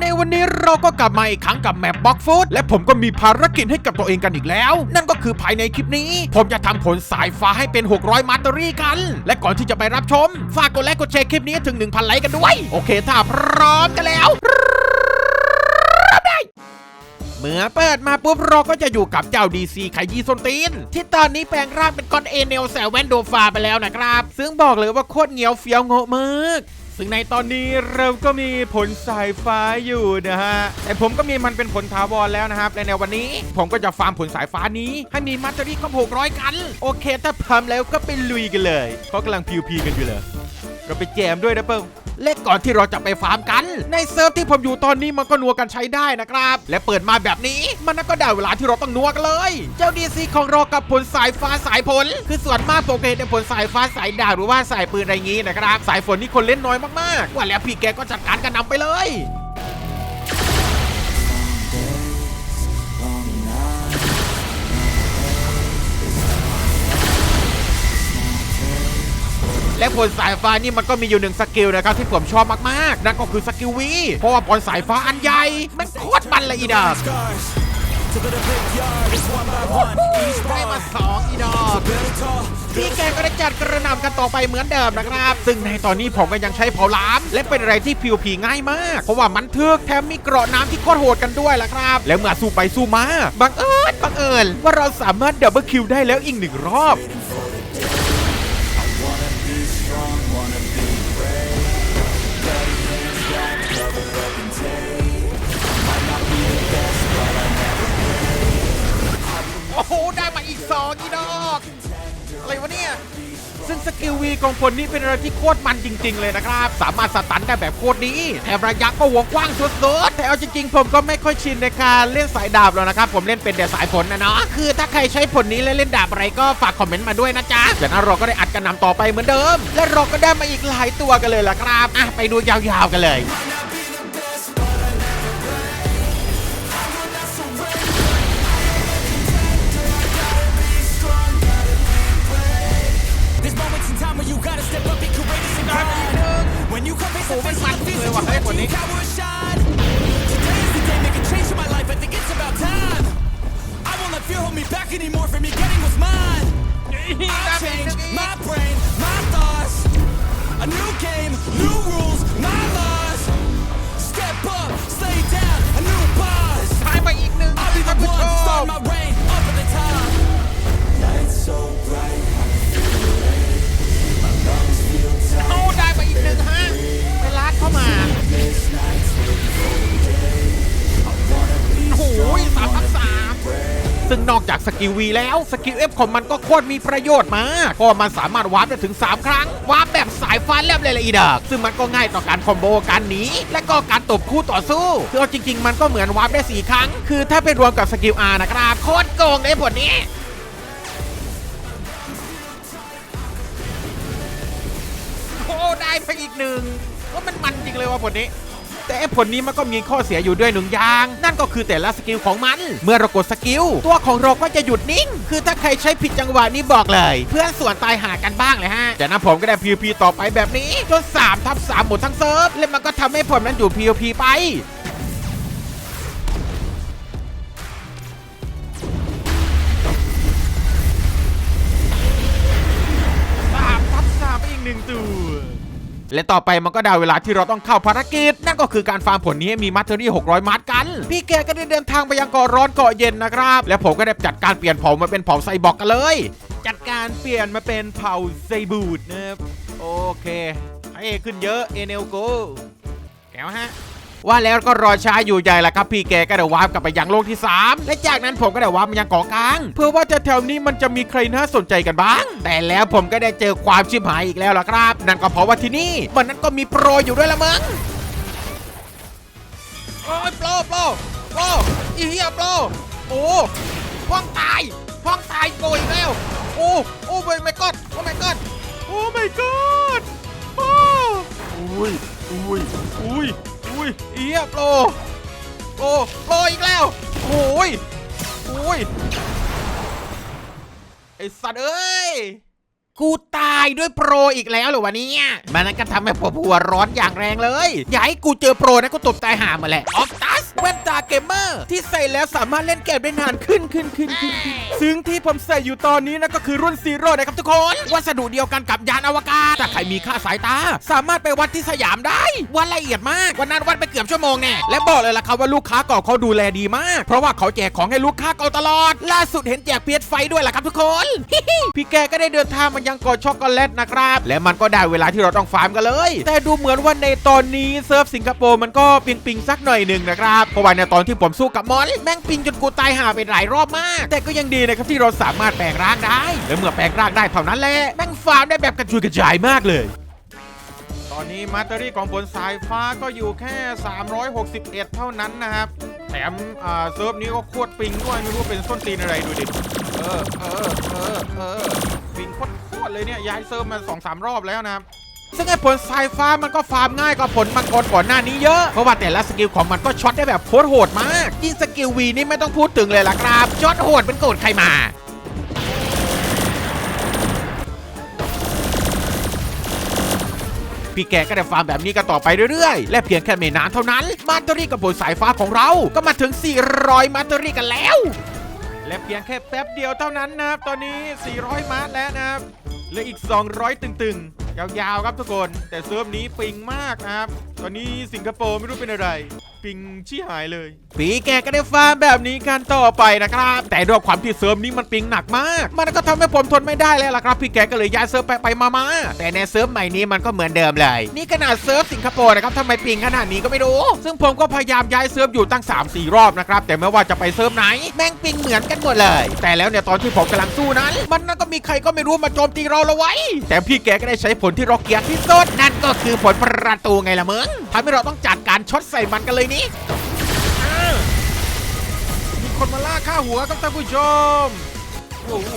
ในวันนี้เราก็กลับมาอีกครั้งกับแมปบ็อกฟูดและผมก็มีภารกิจให้กับตัวเองกันอีกแล้ว นั่นก็คือภายในคลิปนี้ ผมจะทำผลสายฟ้าให้เป็น 600 มาตอรี่กัน และก่อนที่จะไปรับชม ฝากกดไลค์กดแชร์คลิปนี้ให้ถึง 1,000 ไลค์กันด้วย โอเคถ้าพร้อมกันแล้วเมื่อเปิดมาปุ๊บเราก็จะอยู่กับเจ้า DC ไขยีส้นตีน ที่ตอนนี้แปลงร่างเป็นก้อนเอเนลแซลแวนโดฟาไปแล้วนะครับ ซึ่งบอกเลยว่าโคตรเหนียวเฟี้ยวโง่มาก ซึ่งในตอนนี้เราก็มีผลสายฟ้าอยู่นะฮะ แต่ผมก็มีมันเป็นผลถาวรแล้วนะครับ และในวันนี้ผมก็จะฟาร์มผลสายฟ้านี้ ให้มีมัตเตอรี่ครบ600 กัน โอเค ถ้าพร้อมแล้วก็ไปลุยกันเลยเขากำลังพิวพีกันอยู่เลย เราไปแจมด้วยนะเปิ้ล เล็กก่อนที่เราจะไปฟาร์มกัน ในเซิร์ฟที่ผมอยู่ตอนนี้มันก็นัวกันใช้ได้นะครับ และเปิดมาแบบนี้มันก็ได้เวลาที่เราต้องนัวกันเลย เจ้าดีซีของเรากับผลสายฟ้าสายผล คือส่วนมากผมเคยเห็นในผลสายฟ้าสายดาวหรือว่าสายปืนอะไรงี้นะครับ สายฝนนี่คนเล่นน้อยมากๆว่าแล้วพี่แกก็จัดการกันนำไปเลย และผลสายฟ้านี่มันก็มีอยู่หนึ่งสกิลนะครับที่ผมชอบมากๆ นั่นก็คือสกิลวีเพราะว่าผลสายฟ้าอันใหญ่มันโคตรมันเลยอีดอกได้มาสองอีดอกพี่แกก็ได้จัดกระนำกันต่อไปเหมือนเดิมนะครับ ซึ่งในตอนนี้ผมก็ยังใช้เผาล้ามและเป็นอะไรที่ผิวผีง่ายมาก เพราะว่ามันทึกแถมมีเกราะน้ำที่โคตรโหดกันด้วยล่ะครับ แล้วเมื่อสู้ไปสู้มา บังเอิญบังเอิญว่าเราสามารถดับเบิลคิวได้แล้วอีกหนึ่งรอบ โอ้โหได้มาอีกสองอีดอกอะไรวะเนี่ยซึ่งสกิลวีของผลนี้เป็นอะไรที่โคตรมันจริง ๆ เลยนะครับ สามารถสตันได้แบบโคตรดีแถมระยะก็วงกว้างสุดๆแต่เอาจริงๆ ผมก็ไม่ค่อยชินในการเล่นสายดาบแล้วนะครับ ผมเล่นเป็นแต่สายฝนนะเนาะคือถ้าใครใช้ผลนี้และเล่นดาบอะไรก็ฝากคอมเมนต์มาด้วยนะจ๊ะจากนั้นเราก็ได้อัดกันนำต่อไปเหมือนเดิม และเราก็ได้มาอีกหลายตัวกันเลยล่ะครับอะไปดูยาวๆกันเลย กูไม่มันที่เลยว่ะเฮ้ยคนนี้ fear hold me back anymore me getting mine. Change my brain, my thoughts. A new game, new rules. ซึ่งนอกจากสกิลวีแล้วสกิลเอฟของมันก็โคตรมีประโยชน์มากเพราะว่ามันสามารถวาร์ปได้ถึง 3 ครั้ง วาร์ปแบบสายฟ้าแลบเลยละอีเดอกซึ่งมันก็ง่ายต่อการคอมโบการหนีและก็การตบคู่ต่อสู้คือเอาจริง ๆ มันก็เหมือนวาร์ปได้ 4 ครั้ง คือถ้าไปรวมกับสกิลอาร์นะครับโคตรโกงเลยผลนี้โอ้ได้ไปอีกหนึ่งว่ามันมันจริงเลยว่าผลนี้ แต่ไอ้ผลนี้มันก็มีข้อเสียอยู่ด้วยหนึ่งอย่าง นั่นก็คือแต่ละสกิลของมัน เมื่อเรากดสกิล ตัวของเราก็จะหยุดนิ่ง คือถ้าใครใช้ผิดจังหวะนี้บอกเลย เพื่อนส่วนตายหากันบ้างเลยฮะจากนั้นผมก็ได้ PVP ต่อไปแบบนี้จน3ทับ3หมดทั้งเซิร์ฟและมันก็ทำให้ผมนั้นอยู่ PVP ไป และต่อไปมันก็ได้เวลาที่เราต้องเข้าภารกิจ นั่นก็คือการฟาร์มผลนี้มีมัตเตอรี่600 มัดกัน พี่แกก็ได้เดินทางไปยังเกาะร้อนเกาะเย็นนะครับ และผมก็ได้จัดการเปลี่ยนเผ่ามาเป็นเผ่าไซบอร์กกันเลย จัดการเปลี่ยนมาเป็นเผ่าไซบูดนะครับโอเคให้ขึ้นเยอะเอเนลโกแก้วฮะ ว่าแล้วก็รอช้าอยู่ใหญ่ละครับพี่แกก็ได้วาร์ปกลับไปยังโลกที่ 3 และจากนั้นผมก็ได้วาร์ปมายังเกาะกลาง เพื่อว่าจะแถวนี้มันจะมีใครน่าสนใจกันบ้าง แต่แล้วผมก็ได้เจอความชิบหายอีกแล้วล่ะครับ นั่นก็เพราะว่าที่นี่มันนั้นก็มีโปรอยู่ด้วยละมึงโอ้ยโปรโปรโปรอีเหี้ยโปรโอ้พ้องตายพ้องตายโกยอีกแล้วโอ้โอ้ไม่กอดโอ้ my god โอ้ my god โอ้อุ้ยอุ้ยอุ้ย ยเอียโปรโปรโปรอีกแล้วโอ้ยโอ้ยไอสัตว์เอ้ยกูตายด้วยโปรอีกแล้วเหรอวะเนี่ยมันนั้นก็ทำให้ผมหัวร้อนอย่างแรงเลย อย่าให้กูเจอโปรนะกูตบตายหามาแหละออกต แว่นตาเกมเมอร์ ที่ใส่แล้วสามารถเล่นเกมได้นานขึ้นขึ้นขึ้นขึ้นขึ้นซึ่งที่ผมใส่อยู่ตอนนี้นะก็คือรุ่นซีโร่นะครับทุกคน วัสดุเดียวกันกับยานอวกาศถ้าใครมีค่าสายตา สามารถไปวัดที่สยามได้วัดละเอียดมากวันนั้นวัดไปเกือบชั่วโมงแน่และบอกเลยล่ะครับว่าลูกค้าเก่าเขาดูแลดีมาก เพราะว่าเขาแจกของให้ลูกค้าเก่าตลอด ล่าสุดเห็นแจกเพียรไฟด้วยล่ะครับทุกคน พี่แกก็ได้เดินทางมายังเกาะช็อกโกแลตนะครับ และมันก็ได้เวลาที่เราต้องฟาร์มกันเลย แต่ดูเหมือนว่าในตอนนี้เซิร์ฟสิงคโปร์มันก็ปิงปิงๆสักหน่อยหนึ่งนะครับเพราะว่าในตอนที่ผมสู้กับมอนแม่งปิงจนกูตายห่าไปหลายรอบมาก แต่ก็ยังดีนะครับที่เราสามารถแปลงร่างได้ และเมื่อแปลงร่างได้เท่านั้นแหละแม่งฟาร์มได้แบบกระจุยกระจายมากเลยตอนนี้มาตอรี่ของผลสายฟ้าก็อยู่แค่ 361 เท่านั้นนะครับ แถมอ่าเซิร์ฟนี้ก็โคตรปิงด้วยไม่รู้เป็นส้นตีนอะไรดูดิ เออ เออ เออ เออ ปิงโคตรโคตรเลยเนี่ย ย้ายเซิร์ฟมาสองสามรอบแล้วนะครับ ซึ่งไอ้ผลสายฟ้ามันก็ฟาร์มง่ายกว่าผลมังกรก่อนหน้านี้เยอะ เพราะว่าแต่ละสกิลของมันก็ช็อตได้แบบโคตรโหดมาก ยิ่งสกิลวีนี่ไม่ต้องพูดถึงเลยล่ะครับ ช็อตโหดเป็นโกรธใครมาพี่แกก็ได้ฟาร์มแบบนี้กันต่อไปเรื่อยๆ และเพียงแค่ไม่นานเท่านั้น มาตอรี่กับผลสายฟ้าของเรา ก็มาถึง 400 มาตอรี่กันแล้ว และเพียงแค่แป๊บเดียวเท่านั้นนะครับ ตอนนี้ 400 มาร์แล้วนะครับเหลืออีก 200 ตึงๆ ยาวๆครับทุกคน แต่เซิร์ฟนี้ปิงมากนะครับตอนนี้สิงคโปร์ไม่รู้เป็นอะไร ปิงชี้หายเลย ปีแกก็ได้ฟาร์มแบบนี้กันต่อไปนะครับ แต่ด้วยความที่เซิร์ฟนี้มันปิงหนักมาก มันก็ทำให้ผมทนไม่ได้แล้วล่ะครับ พี่แกก็เลยย้ายเซิร์ฟไปไปๆมาแต่ในเซิร์ฟใหม่นี้มันก็เหมือนเดิมเลย นี่ขนาดเซิร์ฟสิงคโปร์นะครับทำไมปิงขนาดนี้ก็ไม่รู้ ซึ่งผมก็พยายามย้ายเซิร์ฟอยู่ตั้ง 3-4 รอบนะครับ แต่ไม่ว่าจะไปเซิร์ฟไหน แม่งปิงเหมือนกันหมดเลย แต่แล้วเนี่ยตอนที่ผมกำลังสู้นั้น มันนั่นก็มีใครก็ไม่รู้มาโจมตีเราละไว้ แต่พี่แกก็ได้ใช้ผลที่เราเกียดที่สุดนั่นก็คือผลประตูไงล่ะมึงทำให้เราต้องจัดการชดใส่มันกันเลยนี้มีคนมาล่าข้าหัวครับท่านผู้ชมโอ้โห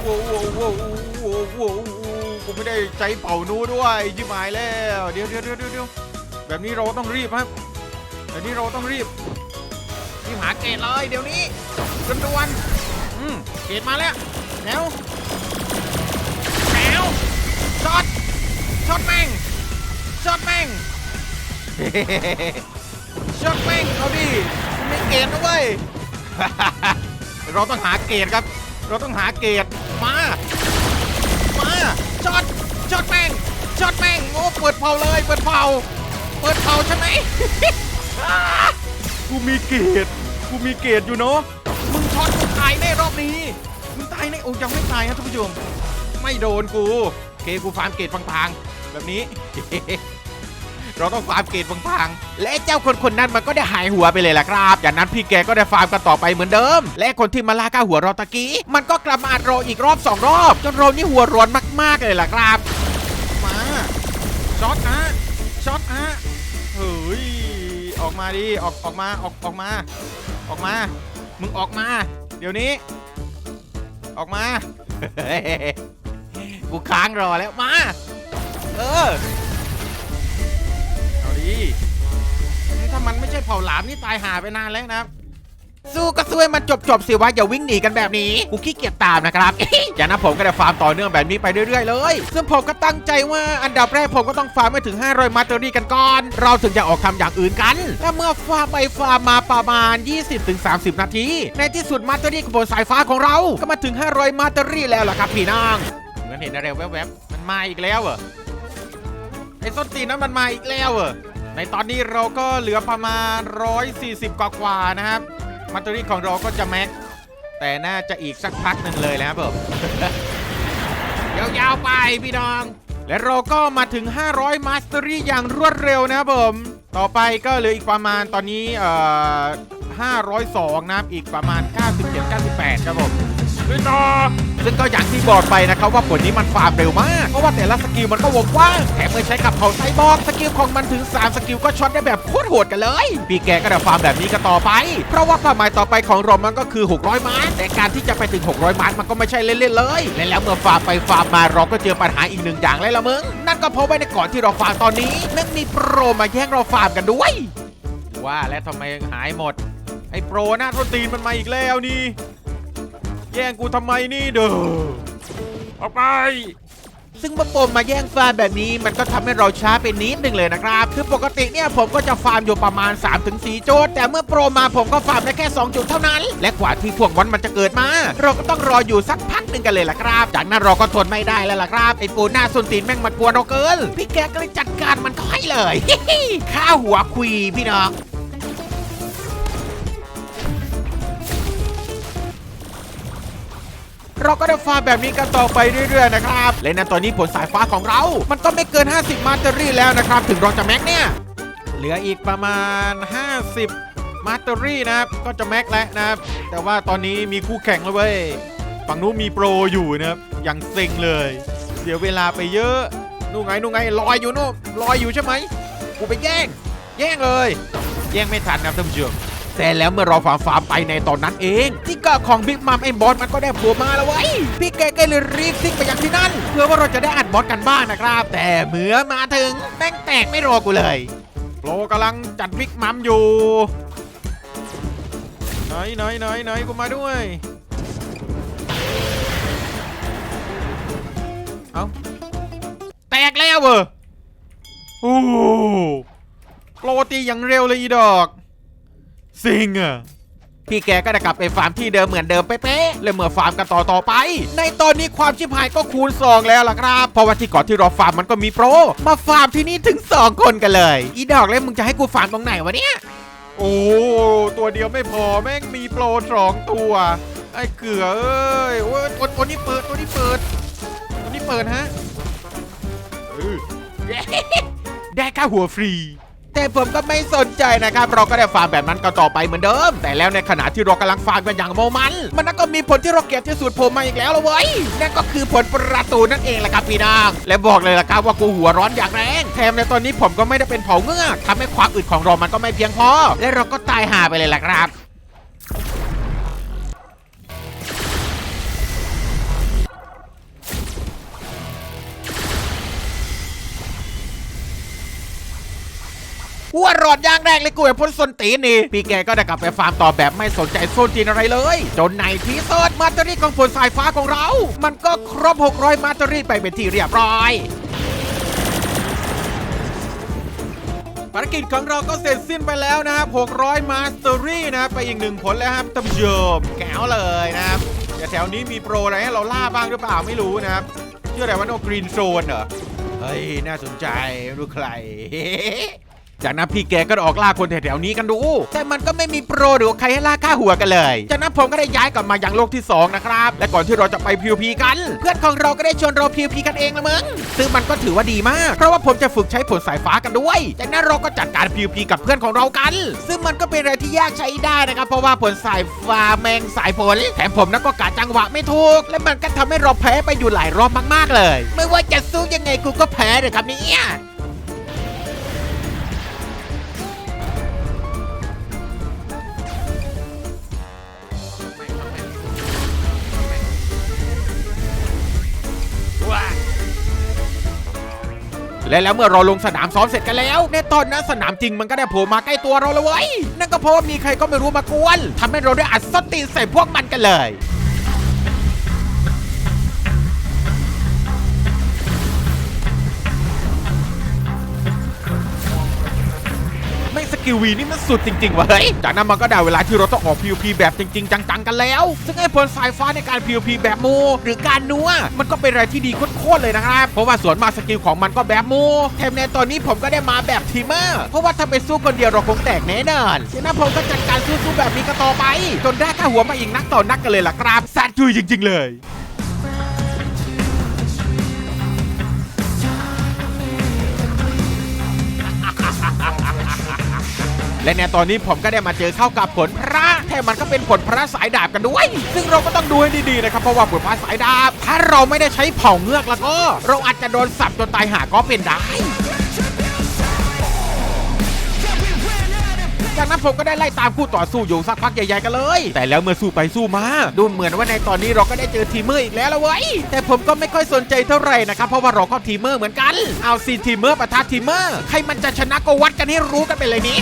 โอ้าวว้าวว้โหโอ้โหผมไม่ได้ใจเป่านู้ด้วยจิ้มหายแล้วเดี๋ยวเดี๋ยวเดี๋ยวเดี๋ยวแบบนี้เราต้องรีบครับแบบนี้เราต้องรีบรีบหาเกตเลยเดี๋ยวนี้จำนวนอืมเกตมาแล้วแล้วแล้วช็อตช็อตแม่ง ช็อตแม่งช็อตแม่งเอาดิคุณไม่เกตนะเว้ยเราต้องหาเกตครับ เราต้องหาเกตมามาช็อตช็อตแม่งช็อตแม่งโอ้เปิดเผาเลยเปิดเผาเปิดเผาใช่ไหมกูมีเกตกูมีเกตอยู่เนาะมึงช็อตกูตายแน่รอบนี้มึงตายแน่โอ้ยังไม่ตายครับท่านผู้ชมไม่โดนกูโอเคกูฟาร์มเกตพังๆ แบบนี้ เราต้องฟาร์มเกตพังๆและไอ้เจ้าคนคนๆนั้นมันก็ได้หายหัวไปเลยแหละครับ จากนั้นพี่แกก็ได้ฟาร์มกันต่อไปเหมือนเดิม และคนที่มาล่าก้าหัวเราตะกี้ มันก็กลับมาอัดเราอีกรอบสองรอบ จนเรานี่หัวร้อนมากๆเลยแหละครับ มาช็อตฮะช็อตฮะเฮ้ยออกมาดิออกออกมาออกออกมา ออกมา มึงออกมา เดี๋ยวนี้ ออกมา กูค้างรอแล้วมา เออ เอาดีนี่ถ้ามันไม่ใช่เผ่าหลามนี่ตายหาไปนานแล้วนะครับ สู้ก็สู้ให้มันจบจบๆสิวะอย่าวิ่งหนีกันแบบนี้กูขี้เกียจตามนะครับจากนั้นผมก็ได้ฟาร์มต่อเนื่องแบบนี้ไปเรื่อยๆเลย ซึ่งผมก็ตั้งใจว่าอันดับแรกผมก็ต้องฟาร์มให้ถึง 500 มาเตอรี่กันก่อน เราถึงจะออกทำอย่างอื่นกัน และเมื่อฟาร์มไปฟาร์มมาประมาณ 20-30 นาที ในที่สุดมาเตอรี่ของบนสายฟ้าของเรา ก็มาถึง 500 มาเตอรี่แล้วล่ะครับพี่น้องเหมือนเห็นอะไรแวบๆ มันมาอีกแล้วเหรอ ไอ้ส้นตีนนั้นมันมาอีกแล้วเหรอในตอนนี้เราก็เหลือประมาณ 140 กว่ากว่านะครับมาตอรี่ของเราก็จะแม็ก แต่น่าจะอีกสักพักหนึ่งเลยนะครับผม ยาวๆไปพี่น้อง และเราก็มาถึง 500 มาสเตอรี่อย่างรวดเร็วนะครับผม ต่อไปก็เหลืออีกประมาณตอนนี้เอ่อ502 นะครับ อีกประมาณ 97-98 ครับผมด้วยต่อ ซึ่งก็อย่างที่บอกไปนะครับว่าผลนี้มันฟาร์มเร็วมาก เพราะว่าแต่ละสกิลมันก็วงกว้าง แถมเมื่อใช้กับเผ่าไซบอร์กสกิลของมันถึง 3 สกิลก็ช็อตได้แบบโคตรโหดกันเลย พี่แกก็จะฟาร์มแบบนี้กันต่อไป เพราะว่าเป้าหมายต่อไปของเรามันก็คือ 600มาร์คแต่การที่จะไปถึง 600มาร์คมันก็ไม่ใช่เล่นๆเลย และแล้วเมื่อฟาร์มไปฟาร์มมาเราก็เจอปัญหาอีกหนึ่งอย่างเลยละมึง นั่นก็เพราะว่าในก่อนที่เราฟาร์มตอนนี้แม่งมีโปรมาแย่งเราฟาร์มกันด้วย ว่าแล้วทำไมหายหมดไอ้โปรหน้าโทษตีนมันมาอีกแล้วนี่ แย่งกูทำไมนี่เด้อออกไป ซึ่งมาปมมาแย่งฟาร์มแบบนี้มันก็ทำให้เราช้าไปนิดหนึ่งเลยนะครับ คือปกติเนี่ยผมก็จะฟาร์มอยู่ประมาณ 3-4 โจทย์แต่เมื่อโปรมาผมก็ฟาร์มได้แค่ 2 จุดเท่านั้น และกว่าที่พวกวันมันจะเกิดมา เราก็ต้องรออยู่สักพักหนึ่งกันเลยล่ะครับ จากนั้นเราก็ทนไม่ได้แล้วล่ะครับไอ้ปูหน้าส้นตีนแม่งมากวนเราเกินพี่แกก็เลยจัดการมันก็ให้เลย ข้าหัวคุยพี่น้อง เราก็ได้ฟาร์มแบบนี้กันต่อไปเรื่อยๆนะครับและในตอนนี้ผลสายฟ้าของเรา มันก็ไม่เกิน 50 มาสเตอรี่แล้วนะครับ ถึงเราจะแม็กเนี่ย เหลืออีกประมาณ 50 มาสเตอรี่นะครับ ก็จะแม็กแล้วนะครับ แต่ว่าตอนนี้มีคู่แข่งแล้วเว้ย ฝั่งนู้นมีโปรอยู่นะครับ อย่างเซ็งเลย เสียเวลาไปเยอะ นู่นไงนู่นไงลอยอยู่นู่นลอยอยู่ใช่ไหมกูไปแย่ง แย่งเลย แย่งไม่ทันครับท่านผู้ชม แต่แล้วเมื่อเราฝ่าฟาร์มไปในตอนนั้นเองที่กาะของบิ๊กมัมไอ้บอสมันก็ได้ผล่มาแล้วเว้ยพี่แกก็เลยรีบซิ่งไปยังที่นั่น เพื่อว่าเราจะได้อัดบอสกันบ้างนะครับ แต่เมื่อมาถึงแม่งแตกไม่รอกูเลยโปรกำลังจัดบิ๊กมัมอยู่ไหนไหนไหนไหนกูมาด้วยเอาแตกแล้วเวอร์โอ้โหโปรตีอย่างเร็วเลยอีดอก สิงอะพี่แกก็ได้กลับไปฟาร์มที่เดิมเหมือนเดิมเป๊ะๆเลยเมื่อฟาร์มกันต่อต่อไป ในตอนนี้ความชิบหายก็คูณ2แล้วล่ะครับ เพราะว่าที่เก่อนที่เราฟาร์มมันก็มีโปร มาฟาร์มที่นี่ถึง 2 คนกันเลย อีดอกแล้วมึงจะให้กูฟาร์มตรงไหนวะเนี่ย โอ้ ตัวเดียวไม่พอแม่งมีโปรสองตัว ไอ้เกลือเอ้ยโอ้ยตัวตัวนี้เปิดตัวนี้เปิดตัวนี้เปิดฮะเออได้ค่าหัวฟรี แต่ผมก็ไม่สนใจนะครับ เราก็ได้ฟาร์มแบบนั้นก็ต่อไปเหมือนเดิม แต่แล้วในขณะที่เรากำลังฟาร์มกันอย่างโมมัน มันก็มีผลที่เราเกลียดที่สุดผมมาอีกแล้วละเว้ยนั่นก็คือผลประตูนั่นเองแหละครับพี่น้องและบอกเลยละครับว่ากูหัวร้อนอย่างแรงแถมในตอนนี้ผมก็ไม่ได้เป็นเผาเงือกทำให้ความอึดของเรามันก็ไม่เพียงพอ และเราก็ตายห่าไปเลยละครับ หัวรอดย่างแรกเลยกูไอ้พ้นส้นตีนนี่ พี่แกก็ได้กลับไปฟาร์มต่อแบบไม่สนใจโซนจีนอะไรเลย จนในที่สุดมาตอรี่ของผลสายฟ้าของเรา มันก็ครบ 600 มาตอรี่ไปเป็นที่เรียบร้อยภารกิจของเราก็เสร็จสิ้นไปแล้วนะครับ 600 มาสเตอรี่นะครับไปอีกหนึ่งผลแล้วครับท่านผู้ชมแก้วเลยนะครับแต่แถวนี้มีโปรอะไรให้เราล่าบ้างหรือเปล่าไม่รู้นะครับเชื่ออะไรว่าโนกรีนโซนเหรอ เฮ้ย น่าสนใจไม่รู้ใคร จากนั้นพี่แกก็ออกล่าคนแถวๆนี้กันดู แต่มันก็ไม่มีโปรหรือใครให้ล่าค่าหัวกันเลย จากนั้นผมก็ได้ย้ายกลับมายังโลกที่ 2 นะครับ และก่อนที่เราจะไปพิวพีกัน เพื่อนของเราก็ได้ชวนเราพิวพีกันเองละมึง ซึ่งมันก็ถือว่าดีมาก เพราะว่าผมจะฝึกใช้ผลสายฟ้ากันด้วย จากนั้นเราก็จัดการพิวพีกับเพื่อนของเรากัน ซึ่งมันก็เป็นอะไรที่ยากใช้ได้นะครับ เพราะว่าผลสายฟ้าแมงสายฝนแถมผมนั้นก็กะจังหวะไม่ถูก และมันก็ทำให้เราแพ้ไปอยู่หลายรอบมาก ๆเลย ไม่ว่าจะสู้ยังไงกูก็แพ้เลยครับเนี่ย และแล้วเมื่อเราลงสนามซ้อมเสร็จกันแล้ว ในตอนนั้นสนามจริงมันก็ได้โผล่มาใกล้ตัวเราแล้วเว้ยนั่นก็เพราะว่ามีใครก็ไม่รู้มากวนทำให้เราได้อัดสติใส่พวกมันกันเลย กิลวีนี่มันสุดจริง ๆวะเฮ้ย จากนั้นมันก็ได้เวลาที่เราต้องออก PVP แบบจริง ๆ จัง ๆ กันแล้ว ซึ่งไอ้ผลสายฟ้าในการ PVP แบบโมหรือการนัวมันก็เป็นอะไรที่ดีโคตรๆเลยนะครับ เพราะว่าส่วนมาสกิลของมันก็แบบโมแถมในตอนนี้ผมก็ได้มาแบบทีมเมอร์ เพราะว่าถ้าไปสู้คนเดียวเราคงแตกแน่นอนฉะนั้นผมก็จัดการสู้ๆแบบนี้กันต่อไป จนได้ค่าหัวมาอีกนักต่อนักกันเลยล่ะครับแซดจุยจริง ๆ เลย และในตอนนี้ผมก็ได้มาเจอเข้ากับผลพระแถมมันก็เป็นผลพระสายดาบกันด้วย ซึ่งเราก็ต้องดูให้ดีๆนะครับเพราะว่าผลพระสายดาบ ถ้าเราไม่ได้ใช้เผ่าเงือกแล้วก็ เราอาจจะโดนสับจนตายหาก็เป็นได้จากนั้นผมก็ได้ไล่ตามคู่ต่อสู้อยู่สักพักใหญ่ๆกันเลย แต่แล้วเมื่อสู้ไปสู้มา ดูเหมือนว่าในตอนนี้เราก็ได้เจอทีมเมอร์อีกแล้วละเว้ย แต่ผมก็ไม่ค่อยสนใจเท่าไหร่นะครับ เพราะว่าเราก็ทีมเมอร์เหมือนกัน เอาซีทีมเมอร์ปะทะทีมเมอร์ ใครมันจะชนะก็วัดกันให้รู้กันไปเลยนี้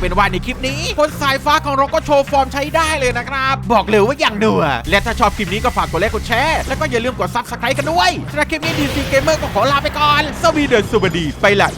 เป็นว่าในคลิปนี้คนสายฟ้าของเราก็โชว์ฟอร์มใช้ได้เลยนะครับบอกเลยว่าอย่างหนัวและถ้าชอบคลิปนี้ก็ฝากกดไลค์กดแชร์แล้วก็อย่าลืมกดซับสไครต์กันด้วยสำหรับคลิปนี้ดีซีเกมเมอร์ก็ขอลาไปก่อนสวีเดนสวัสดีไปละ